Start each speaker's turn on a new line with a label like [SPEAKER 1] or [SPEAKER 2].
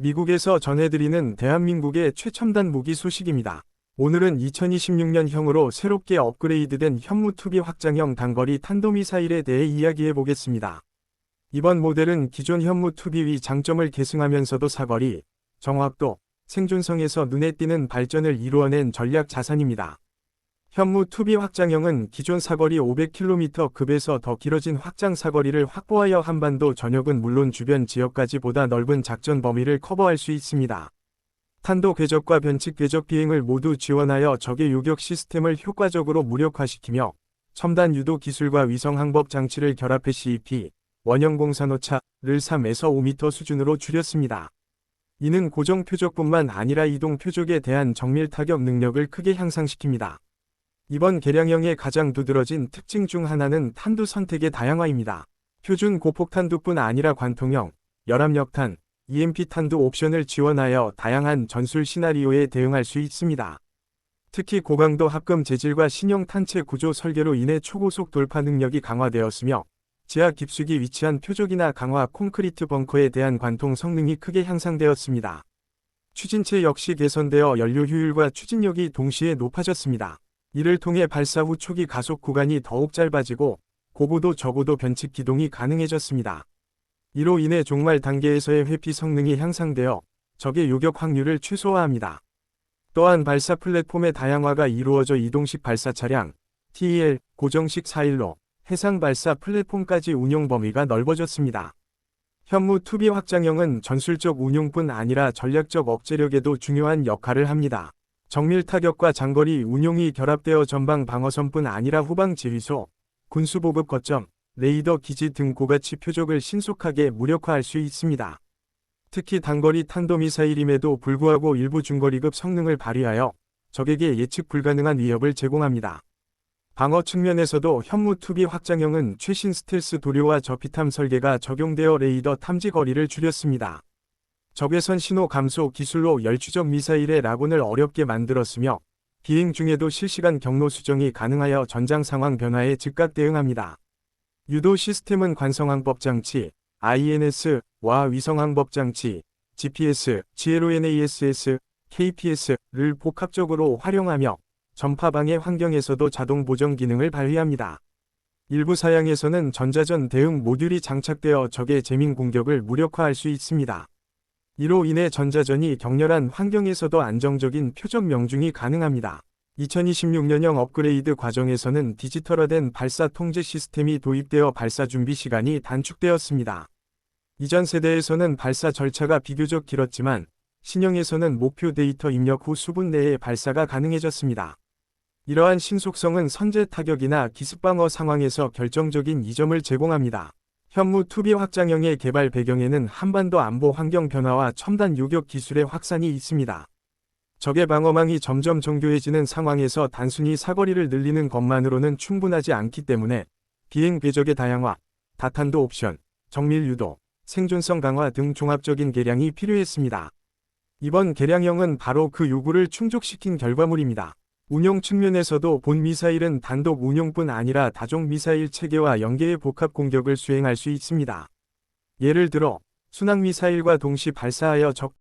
[SPEAKER 1] 미국에서 전해드리는 대한민국의 최첨단 무기 소식입니다. 오늘은 2026년형으로 새롭게 업그레이드된 현무2B 확장형 단거리 탄도미사일에 대해 이야기해 보겠습니다. 이번 모델은 기존 현무2B의 장점을 계승하면서도 사거리, 정확도, 생존성에서 눈에 띄는 발전을 이루어낸 전략 자산입니다. 현무2B 확장형은 기존 사거리 500km 급에서 더 길어진 확장 사거리를 확보하여 한반도 전역은 물론 주변 지역까지 보다 넓은 작전 범위를 커버할 수 있습니다. 탄도 궤적과 변칙 궤적 비행을 모두 지원하여 적의 요격 시스템을 효과적으로 무력화시키며 첨단 유도 기술과 위성 항법 장치를 결합해 CEP, 원형 공산 오차를 3에서 5m 수준으로 줄였습니다. 이는 고정 표적뿐만 아니라 이동 표적에 대한 정밀 타격 능력을 크게 향상시킵니다. 이번 개량형의 가장 두드러진 특징 중 하나는 탄두 선택의 다양화입니다. 표준 고폭탄두뿐 아니라 관통형, 열압력탄, EMP 탄두 옵션을 지원하여 다양한 전술 시나리오에 대응할 수 있습니다. 특히 고강도 합금 재질과 신형 탄체 구조 설계로 인해 초고속 돌파 능력이 강화되었으며 지하 깊숙이 위치한 표적이나 강화 콘크리트 벙커에 대한 관통 성능이 크게 향상되었습니다. 추진체 역시 개선되어 연료 효율과 추진력이 동시에 높아졌습니다. 이를 통해 발사 후 초기 가속 구간이 더욱 짧아지고 고고도 저고도 변칙 기동이 가능해졌습니다. 이로 인해 종말 단계에서의 회피 성능이 향상되어 적의 요격 확률을 최소화합니다. 또한 발사 플랫폼의 다양화가 이루어져 이동식 발사 차량, TEL, 고정식 4일로 해상 발사 플랫폼까지 운용 범위가 넓어졌습니다. 현무 투비 확장형은 전술적 운용뿐 아니라 전략적 억제력에도 중요한 역할을 합니다. 정밀 타격과 장거리 운용이 결합되어 전방 방어선뿐 아니라 후방 지휘소, 군수보급 거점, 레이더 기지 등 고가치 표적을 신속하게 무력화할 수 있습니다. 특히 단거리 탄도미사일임에도 불구하고 일부 중거리급 성능을 발휘하여 적에게 예측 불가능한 위협을 제공합니다. 방어 측면에서도 현무2B 확장형은 최신 스텔스 도료와 저피탐 설계가 적용되어 레이더 탐지 거리를 줄였습니다. 적외선 신호 감소 기술로 열추적 미사일의 라곤을 어렵게 만들었으며 비행 중에도 실시간 경로 수정이 가능하여 전장 상황 변화에 즉각 대응합니다. 유도 시스템은 관성항법 장치, INS와 위성항법 장치, GPS, GLONASS, KPS를 복합적으로 활용하며 전파방해 환경에서도 자동 보정 기능을 발휘합니다. 일부 사양에서는 전자전 대응 모듈이 장착되어 적의 재민 공격을 무력화할 수 있습니다. 이로 인해 전자전이 격렬한 환경에서도 안정적인 표적 명중이 가능합니다. 2026년형 업그레이드 과정에서는 디지털화된 발사 통제 시스템이 도입되어 발사 준비 시간이 단축되었습니다. 이전 세대에서는 발사 절차가 비교적 길었지만 신형에서는 목표 데이터 입력 후 수분 내에 발사가 가능해졌습니다. 이러한 신속성은 선제 타격이나 기습방어 상황에서 결정적인 이점을 제공합니다. 현무 투비 확장형의 개발 배경에는 한반도 안보 환경 변화와 첨단 요격 기술의 확산이 있습니다. 적의 방어망이 점점 정교해지는 상황에서 단순히 사거리를 늘리는 것만으로는 충분하지 않기 때문에 비행 궤적의 다양화, 다탄도 옵션, 정밀 유도, 생존성 강화 등 종합적인 개량이 필요했습니다. 이번 개량형은 바로 그 요구를 충족시킨 결과물입니다. 운용 측면에서도 본 미사일은 단독 운용뿐 아니라 다종 미사일 체계와 연계의 복합 공격을 수행할 수 있습니다. 예를 들어 순항 미사일과 동시 발사하여 적